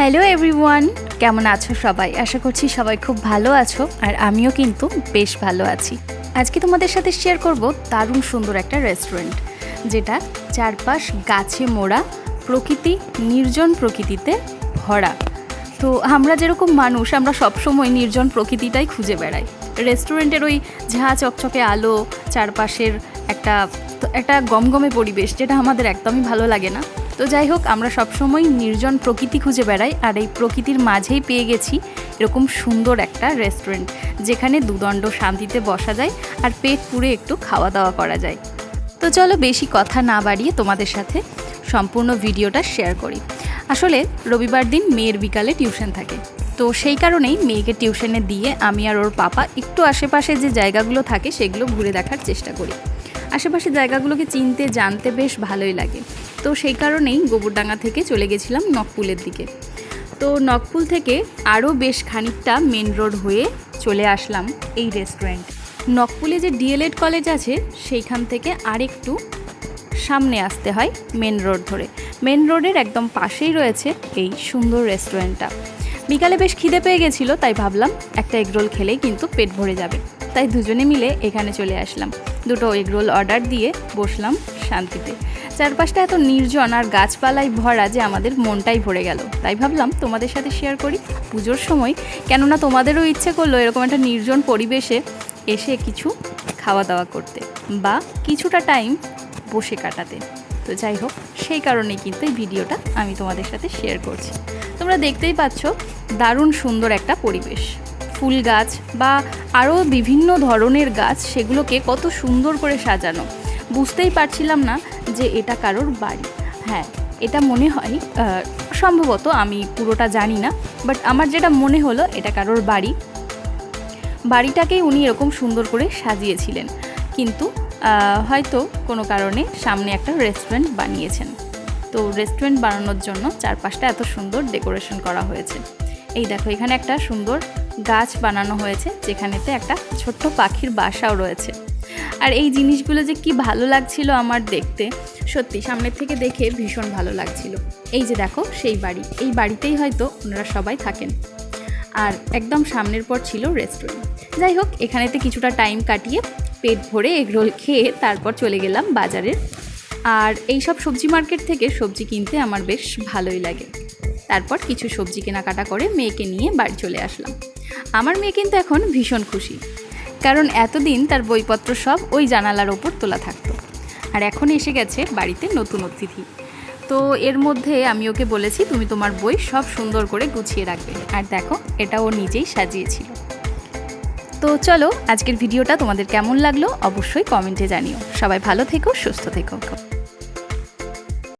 Hello everyone কেমন আছো সবাই? আশা করছি সবাই খুব ভালো আছো, আর আমিও কিন্তু বেশ ভালো আছি। আজকে তোমাদের সাথে শেয়ার করব দারুণ সুন্দর একটা রেস্টুরেন্ট যেটা চারপাশ গাছে মোড়া, প্রকৃতি, নির্জন প্রকৃতিতে ভরা। তো আমরা যেরকম মানুষ, আমরা সবসময় নির্জন প্রকৃতিটাই খুঁজে বেড়াই। রেস্টুরেন্টের ওই ঝাঁ চকচকে আলো, চারপাশের একটা একটা গমগমে পরিবেশ, যেটা আমাদের একদমই ভালো লাগে না। তো যাই হোক, আমরা সবসময় নির্জন প্রকৃতি খুঁজে বেড়াই, আর এই প্রকৃতির মাঝেই পেয়ে গেছি এরকম সুন্দর একটা রেস্টুরেন্ট যেখানে দুদণ্ড শান্তিতে বসা যায় আর পেট পুড়ে একটু খাওয়া দাওয়া করা যায়। তো চলো বেশি কথা না বাড়িয়ে তোমাদের সাথে সম্পূর্ণ ভিডিওটা শেয়ার করি। আসলে রবিবার দিন মেয়ের বিকালে টিউশন থাকে। তো সেই কারণেই মেয়েকে টিউশনে দিয়ে আমি আর ওর পাপা একটু আশেপাশে যে জায়গাগুলো থাকে সেগুলো ঘুরে দেখার চেষ্টা করি। আশেপাশে জায়গাগুলোকে চিনতে, জানতে বেশ ভালোই লাগে। তো সেই কারণেই গোবরডাঙ্গা থেকে চলে গেছিলাম নকপুলের দিকে। তো নকপুল থেকে আরও বেশ খানিকটা মেন রোড হয়ে চলে আসলাম এই রেস্টুরেন্ট। নকপুলে যে ডিএলএড কলেজ আছে, সেইখান থেকে আরেকটু সামনে আসতে হয় মেন রোড ধরে। মেন রোডের একদম পাশেই রয়েছে এই সুন্দর রেস্টুরেন্টটা। বিকালে বেশ খিদে পেয়ে গেছিল, তাই ভাবলাম একটা এগরোল খেলেই কিন্তু পেট ভরে যাবে। তাই দুজনে মিলে এখানে চলে আসলাম। দুটো এগরোল অর্ডার দিয়ে বসলাম শান্তিতে। চারপাশটা এত নির্জন আর গাছপালায় ভরা যে আমাদের মনটাই ভরে গেল। তাই ভাবলাম তোমাদের সাথে শেয়ার করি। পুজোর সময় কেননা তোমাদেরও ইচ্ছে করল এরকম একটা নির্জন পরিবেশে এসে কিছু খাওয়া দাওয়া করতে বা কিছুটা টাইম বসে কাটাতে। তো যাই হোক, সেই কারণেই কিন্তু এই ভিডিওটা আমি তোমাদের সাথে শেয়ার করছি। তোমরা দেখতেই পাচ্ছ দারুণ সুন্দর একটা পরিবেশ। ফুল গাছ বা আরও বিভিন্ন ধরনের গাছ, সেগুলোকে কত সুন্দর করে সাজানো। বুঝতেই পারছিলাম না যে এটা কারোর বাড়ি। হ্যাঁ এটা মনে হয় সম্ভবত আমি পুরোটা জানি না বাট আমার যেটা মনে হলো এটা কারোর বাড়ি। বাড়িটাকেই উনি এরকম সুন্দর করে সাজিয়েছিলেন। কিন্তু হয়তো কোনো কারণে সামনে একটা রেস্টুরেন্ট বানিয়েছেন। তো রেস্টুরেন্ট বানানোর জন্য চারপাশটা এত সুন্দর ডেকোরেশন করা হয়েছে। এই দেখো, এখানে একটা সুন্দর গাছ বানানো হয়েছে, যেখানেতে একটা ছোট্ট পাখির বাসাও রয়েছে। আর এই জিনিসগুলো যে কি ভালো লাগছিল আমার দেখতে, সত্যি সামনের থেকে দেখে ভীষণ ভালো লাগছিল। এই যে দেখো, সেই বাড়ি। এই বাড়িতেই হয়তো ওনারা সবাই থাকেন। আর একদম সামনের পর ছিল রেস্টুরেন্ট যাই হোক, এখানেতে কিছুটা টাইম কাটিয়ে পেট ভরে এগরোল খেয়ে তারপর চলে গেলাম বাজারে। আর এই সব সবজি মার্কেট থেকে সবজি কিনতে আমার বেশ ভালোই লাগে। তারপর কিছু সবজি কেনাকাটা করে মেয়েকে নিয়ে বাড়ি চলে আসলাম। আমার মেয়ে কিন্তু এখন ভীষণ খুশি। কারণ এতদিন তার বইপত্র সব ওই জানালার ওপর তোলা থাকতো। আর এখন এসে গেছে বাড়িতে নতুন অতিথি। তো এর মধ্যে আমি ওকে বলেছি, তুমি তোমার বই সব সুন্দর করে গুছিয়ে রাখবে। আর দেখো, এটা ও নিজেই সাজিয়েছিল। তো চলো, আজকের ভিডিওটা তোমাদের কেমন লাগল অবশ্যই কমেন্টে জানিও। সবাই ভালো থেকো, সুস্থ থেকো।